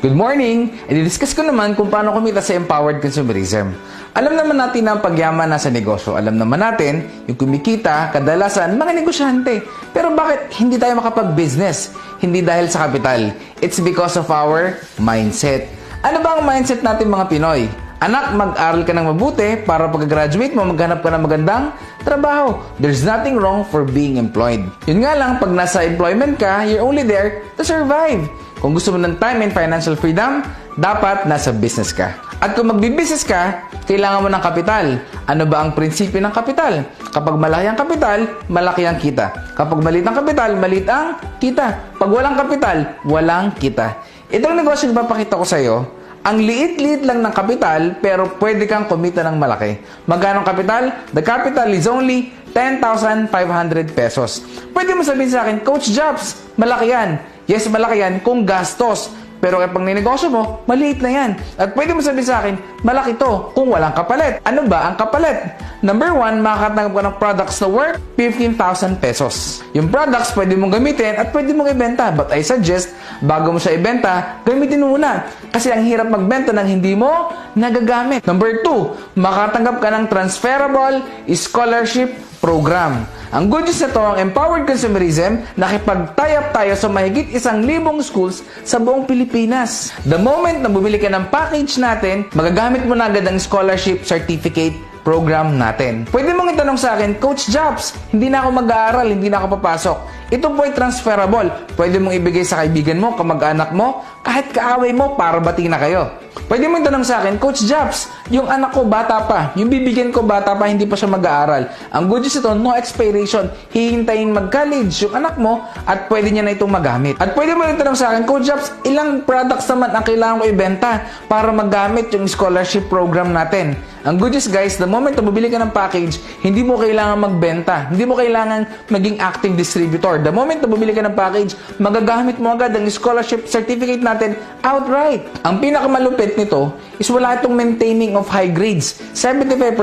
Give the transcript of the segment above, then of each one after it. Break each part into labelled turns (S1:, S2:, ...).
S1: Good morning! I-discuss ko naman kung paano kumita sa empowered consumerism. Alam naman natin na ang pagyaman nasa negosyo. Alam naman natin, yung kumikita, kadalasan, mga negosyante. Pero bakit hindi tayo makapag-business? Hindi dahil sa kapital. It's because of our mindset. Ano ba ang mindset natin mga Pinoy? Anak, mag-aral ka ng mabuti para pag-graduate mo, maghanap ka ng magandang trabaho. There's nothing wrong for being employed. Yun nga lang, pag nasa employment ka, you're only there to survive. Kung gusto mo ng time and financial freedom, dapat nasa business ka. At kung magbi-business ka, kailangan mo ng kapital. Ano ba ang prinsipyo ng kapital? Kapag malaki ang kapital, malaki ang kita. Kapag maliit ang kapital, maliit ang kita. Pag walang kapital, walang kita. Itong negosyo na papakita ko sa iyo, ang liit-liit lang ng kapital pero pwede kang kumita ng malaki. Magkano kapital? The capital is only 10,500 pesos. Pwede mo sabihin sa akin, Coach Jobs, malaki yan. Yes, malaki yan kung gastos. Pero kapag ninegosyo mo, maliit na yan. At pwede mo sabihin sa akin, malaki to kung walang kapalit. Ano ba ang kapalit? Number one, makakatanggap ka ng products na worth 15,000 pesos. Yung products pwede mong gamitin at pwede mong ibenta. But I suggest, bago mo siya ibenta, gamitin mo muna. Kasi ang hirap magbenta ng hindi mo nagagamit. Number two, makatanggap ka ng transferable scholarship program. Ang good news na to, ang Empowered Consumerism, nakipag-tie up tayo sa mahigit isang libong schools sa buong Pilipinas. The moment na bumili ka ng package natin, magagamit mo na agad ang scholarship certificate program natin. Pwede mong itanong sa akin, Coach Jobs, hindi na ako mag-aaral, hindi na ako papasok. Ito po ay transferable. Pwede mong ibigay sa kaibigan mo, kamag-anak mo, kahit kaaway mo para bati na kayo. Pwede mong itanong sa akin, Coach Jobs, yung anak ko bata pa, yung bibigyan ko bata pa, hindi pa siya mag-aaral. Ang good news ito, no expiration. Hihintayin mag-college yung anak mo at pwede niya na itong magamit. At pwede mo rin itanong sa akin, Coach Jobs, ilang products naman ang kailangan ko ibenta para magamit yung scholarship program natin. Ang good news guys, the moment na bumili ka ng package, hindi mo kailangan magbenta. Hindi mo kailangan maging active distributor. The moment na bumili ka ng package, magagamit mo agad ang scholarship certificate natin outright. Ang pinakamalupit nito is wala itong maintaining of high grades. 75%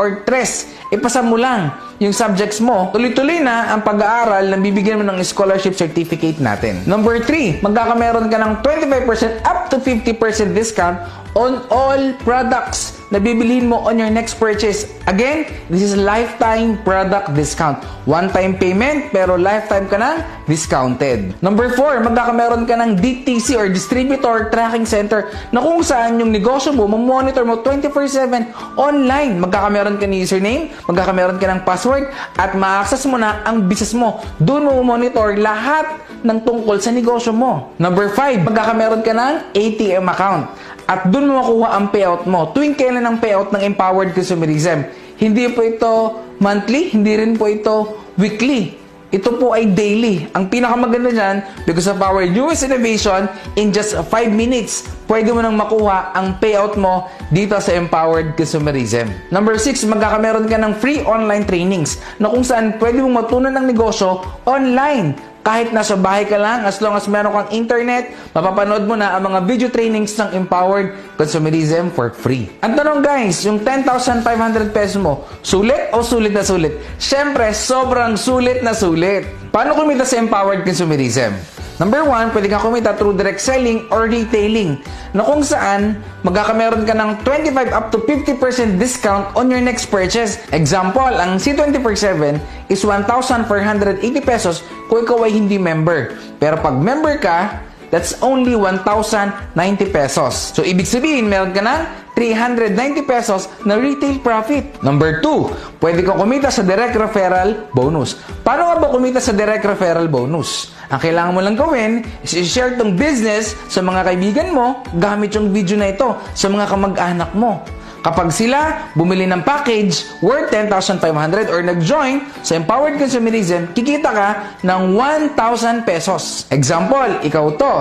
S1: or tres. Ipasa mo lang yung subjects mo, tuloy-tuloy na ang pag-aaral na bibigyan mo ng scholarship certificate natin. Number 3, magkakameron ka ng 25% up to 50% discount on all products na bibilhin mo on your next purchase. Again, this is lifetime product discount. One-time payment, pero lifetime ka ng discounted. Number 4, magkakameron ka ng DTC or Distributor Tracking Center na kung saan yung negosyo mo, mamonitor mo 24-7 online. Magkakameron ka ng username, magkakameron ka ng password, at ma-access mo na ang business mo. Doon mo monitor lahat ng tungkol sa negosyo mo. Number 5, magkakameron ka ng ATM account. At doon mo makuha ang payout mo. Tuwing kailan ang payout ng Empowered Consumerism. Hindi po ito monthly, hindi rin po ito weekly. Ito po ay daily. Ang pinakamaganda dyan, because of our newest innovation, in just 5 minutes, pwede mo nang makuha ang payout mo dito sa Empowered Consumerism. Number 6, magkakameron ka ng free online trainings na kung saan pwede mong matunan ng negosyo online. Kahit nasa bahay ka lang, as long as meron kang internet, mapapanood mo na ang mga video trainings ng Empowered Consumerism for free. Ang tanong guys, yung 10,500 pesos mo, sulit o sulit na sulit? Siyempre, sobrang sulit na sulit. Paano kumita sa Empowered Consumerism? Number one, pwede kang kumita through direct selling or retailing na kung saan magkakameron ka ng 25 up to 50% discount on your next purchase. Example, ang C24-7 is 1,480 pesos kung ikaw ay hindi member. Pero pag member ka, that's only 1,090 pesos. So, ibig sabihin, meron ka ng 390 pesos na retail profit. Number 2, pwede kang kumita sa direct referral bonus. Paano nga ba kumita sa direct referral bonus? Ang kailangan mo lang gawin is i-share tong business sa mga kaibigan mo gamit yung video na ito sa mga kamag-anak mo. Kapag sila bumili ng package worth 10,500 or nag-join sa Empowered Consumerism, kikita ka ng 1,000 pesos. Example, ikaw to.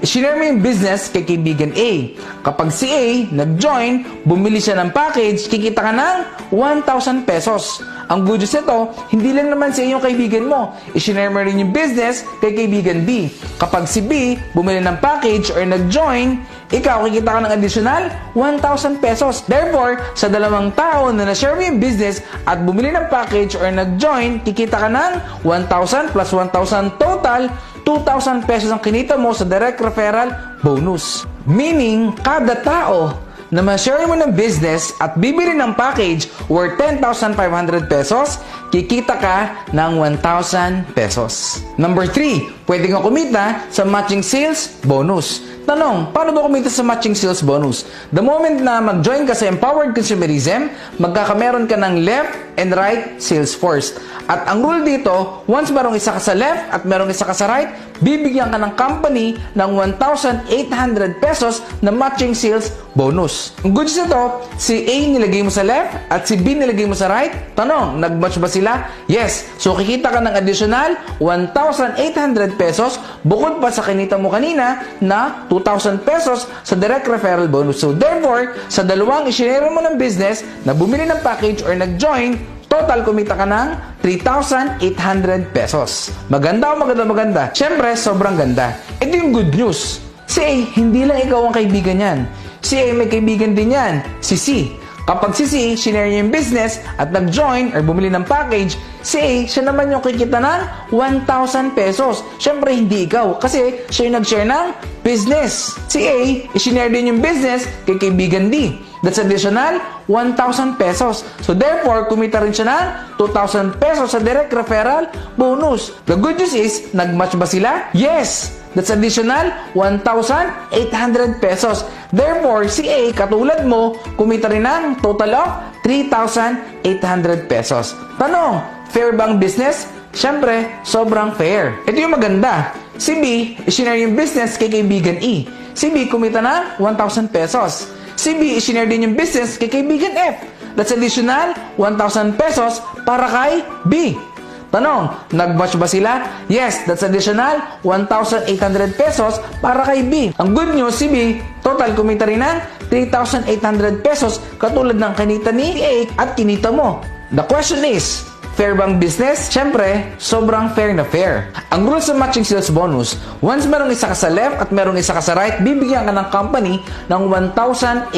S1: I-share mo yung business kay kaibigan A. Kapag si A nag-join, bumili siya ng package, kikita ka ng 1,000 pesos. Ang good news nito, hindi lang naman si A yung kaibigan mo. I-share mo rin yung business kay kaibigan B. Kapag si B bumili ng package or nag-join, ikaw kikita ka ng additional 1,000 pesos. Therefore, sa dalawang tao na na-share mo yung business at bumili ng package or nag-join, kikita ka ng 1,000 plus 1,000 total 2,000 pesos ang kinita mo sa direct referral bonus. Meaning, kada tao na ma-share mo ng business at bibili ng package worth 10,500 pesos, kikita ka ng 1,000 pesos. Number 3, pwede kang kumita sa matching sales bonus. Tanong, paano ba kumita sa matching sales bonus? The moment na mag-join ka sa Empowered Consumerism, magkakameron ka ng left and right sales force. At ang rule dito, once merong isa ka sa left at merong isa ka sa right, bibigyan ka ng company ng 1,800 pesos na matching sales bonus. Ang good news nito, si A nilagay mo sa left at si B nilagay mo sa right. Tanong, nag-match ba sila? Yes. So kikita ka ng additional 1,800 pesos bukod pa sa kinita mo kanina na 2,000 pesos sa direct referral bonus. So therefore, sa dalawang isinero mo ng business na bumili ng package or nag-join, Total, kumita ka ng 3,800 pesos. Maganda o maganda maganda? Siyempre, sobrang ganda. Ito yung good news. Si A, hindi lang ikaw ang kaibigan yan. Si A, may kaibigan din yan. Si C. Kapag si C, sinare niya yung business at nag-join or bumili ng package, si A, siya naman yung kikita ng 1,000 pesos. Siyempre, hindi ikaw kasi siya yung nag-share ng business. Si A, isinare din yung business kay kaibigan D. That's additional 1,000 pesos. So therefore, kumita rin siya ng 2,000 pesos sa direct referral bonus. The good news is, nag-match ba sila? Yes! That's additional 1,800 pesos. Therefore, si A, katulad mo, kumita rin ng total of 3,800 pesos. Tanong, fair bang business? Siyempre, sobrang fair. Ito yung maganda. Si B, isinare yung business kay kaibigan E. Si B, kumita ng 1,000 pesos. Si B, isinare din yung business kay kaibigan F. That's additional 1,000 pesos para kay B. Tanong, nag-match ba sila? Yes, that's additional 1,800 pesos para kay B. Ang good news, si B, total kumita rin ng 3,800 pesos katulad ng kinita ni A at kinita mo. The question is, Fair bang business? Siyempre, sobrang fair na fair. Ang rules sa matching sales bonus, once merong isa ka sa left at merong isa ka sa right, bibigyan ka ng company ng 1,800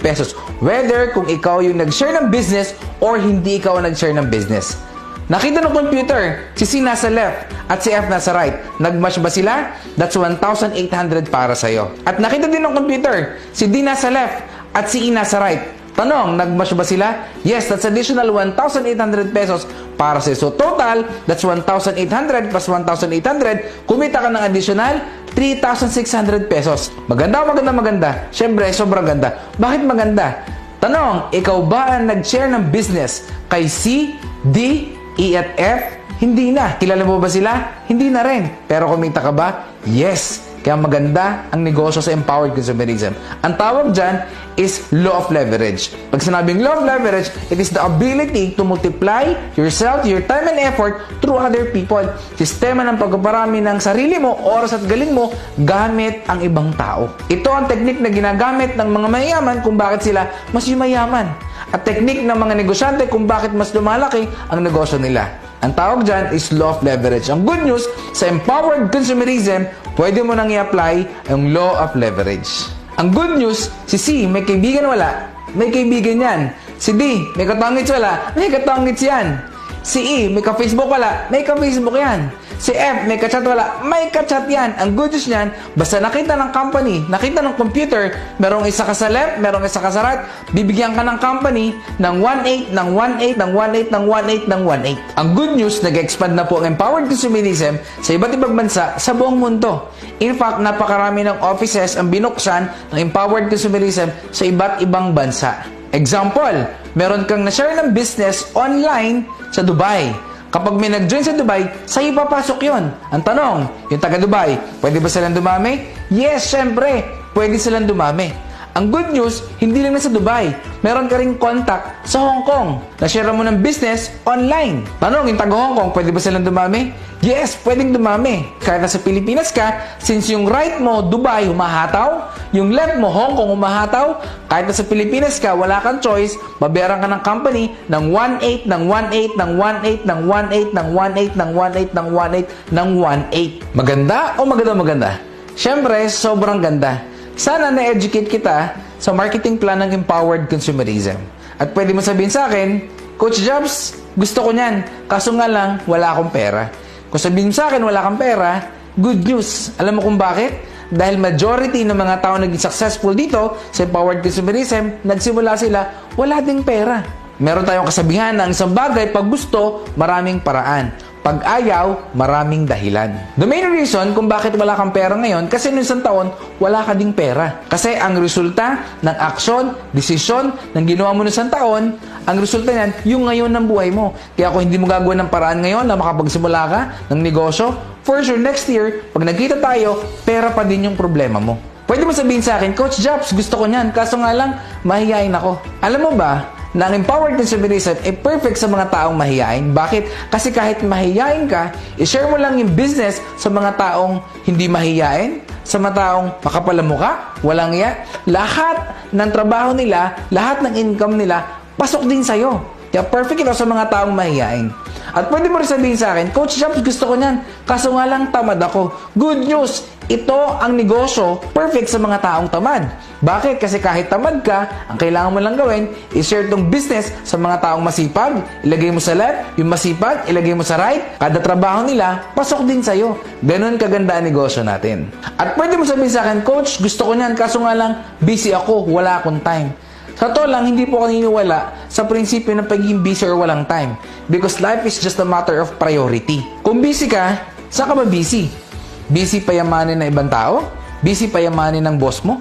S1: pesos. Whether kung ikaw yung nag-share ng business or hindi ikaw ang nag-share ng business. Nakita ng computer, si C nasa left at si F nasa right. Nag-match ba sila? That's 1,800 para sa'yo. At nakita din ng computer, si D nasa left at si E nasa right. Tanong, nag-match ba sila? Yes, that's additional 1,800 pesos para sa So total, that's 1,800 plus 1,800. Kumita ka ng additional 3,600 pesos. Maganda, maganda, maganda. Siyempre, sobrang ganda. Bakit maganda? Tanong, ikaw ba ang nag-share ng business kay C, D, E at F? Hindi na. Kilala mo ba sila? Hindi na rin. Pero kumita ka ba? Yes. Kaya maganda ang negosyo sa empowered consumerism. Ang tawag dyan is law of leverage. Pag sinabing law of leverage, it is the ability to multiply yourself, your time and effort through other people. Sistema ng pagpaparami ng sarili mo, oras at galing mo, gamit ang ibang tao. Ito ang technique na ginagamit ng mga mayayaman kung bakit sila mas yumayaman. At technique ng mga negosyante kung bakit mas lumalaki ang negosyo nila. Ang tawag dyan is law of leverage. Ang good news, sa empowered consumerism, pwede mo nang i-apply ang law of leverage. Ang good news, si C, may kaibigan wala, may kaibigan yan. Si D, may katangits wala, may katangits yan. Si E, may ka-Facebook wala, may ka-Facebook yan. Si F, may ka-chat wala, may ka-chat yan. Ang good news niyan, basta nakita ng company, nakita ng computer, merong isa ka sa left, merong isa ka sa right, bibigyan ka ng company ng 1.8, ng 1.8, ng 1.8, ng 1.8, ng 1.8. Ang good news, nag-expand na po ang empowered consumerism sa iba't ibang bansa sa buong mundo. In fact, napakarami ng offices ang binuksan ng empowered consumerism sa iba't ibang bansa. Example, meron kang na-share ng business online sa Dubai. Kapag may nag-join sa Dubai, sa'yo papasok yon. Ang tanong, yung taga Dubai, pwede ba silang dumami? Yes, syempre, pwede silang dumami. Ang good news, hindi lang nasa Dubai. Meron ka ring contact sa Hong Kong. Na-share mo ng business online. Tanong, yung taga Hong Kong, pwede ba silang dumami? Yes, pwedeng dumami. Kahit nasa Pilipinas ka, since yung right mo, Dubai, humahataw, yung left mo, Hong Kong, humahataw, kahit nasa Pilipinas ka, wala kang choice, babayaran ka ng company ng 1.8, ng 1.8, ng 1.8, ng 1.8, ng 1.8, ng 1.8, ng 1.8, ng 1.8. Maganda o maganda maganda? Siyempre, sobrang ganda. Sana na-educate kita sa marketing plan ng Empowered Consumerism. At pwede mo sabihin sa akin, Coach Jobs, gusto ko niyan. Kaso nga lang, wala akong pera. Kung sabihin mo sa akin, wala kang pera, good news. Alam mo kung bakit? dahil majority ng mga tao naging successful dito sa empowered consumerism, nagsimula sila, wala ding pera. Meron tayong kasabihan na ang isang bagay pag gusto, maraming paraan. Pag ayaw, maraming dahilan. The main reason kung bakit wala kang pera ngayon, kasi noong isang taon, wala ka ding pera. Kasi ang resulta ng aksyon, desisyon, ng ginawa mo noong isang taon, ang resulta niyan, yung ngayon ng buhay mo. Kaya kung hindi mo gagawa ng paraan ngayon na makapagsimula ka ng negosyo, for sure next year, pag nagkita tayo, pera pa din yung problema mo. Pwede mo sabihin sa akin, Coach Jobs, gusto ko niyan, kaso nga lang, mahihain ako. Alam mo ba, na ang empowered consumerism ay perfect sa mga taong mahihain. Bakit? Kasi kahit mahihain ka, i-share mo lang yung business sa mga taong hindi mahihain, sa mga taong makapalamuka, walang iya. Lahat ng trabaho nila, lahat ng income nila, pasok din sa'yo. Kaya perfect ito sa mga taong mahihain. At pwede mo rin sabihin sa akin, Coach Jobs, gusto ko niyan. Kaso nga lang tamad ako. Good news! Ito ang negosyo perfect sa mga taong tamad. Bakit? Kasi kahit tamad ka, ang kailangan mo lang gawin is share tong business sa mga taong masipag. Ilagay mo sa left, yung masipag, ilagay mo sa right. Kada trabaho nila, pasok din sa'yo. Ganon kaganda ang negosyo natin. At pwede mo sabihin sa akin, Coach, gusto ko niyan. Kaso nga lang, busy ako, wala akong time. Sa to lang, hindi po ako naniniwala sa prinsipyo ng pagiging busy or walang time. Because life is just a matter of priority. Kung busy ka, saan ka ba busy? Busy payamanin ng ibang tao? Busy payamanin ng boss mo?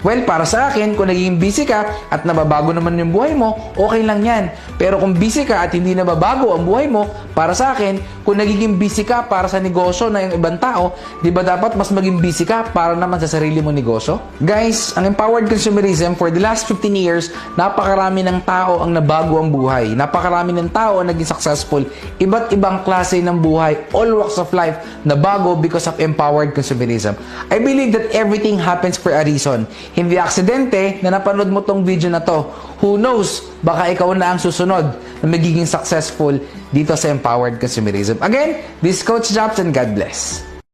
S1: Well, para sa akin, kung naging busy ka at nababago naman yung buhay mo, okay lang yan. Pero kung busy ka at hindi nababago ang buhay mo, para sa akin, kung nagiging busy ka para sa negosyo na yung ibang tao, di ba dapat mas maging busy ka para naman sa sarili mong negosyo? Guys, ang empowered consumerism for the last 15 years, napakarami ng tao ang nabago ang buhay. Napakarami ng tao ang naging successful. Iba't ibang klase ng buhay, all walks of life, nabago because of empowered consumerism. I believe that everything happens for a reason. Hindi aksidente na napanood mo tong video na to. Who knows, baka ikaw na ang susunod na magiging successful dito sa empowered consumerism. Again, this is Coach Jobs and God bless.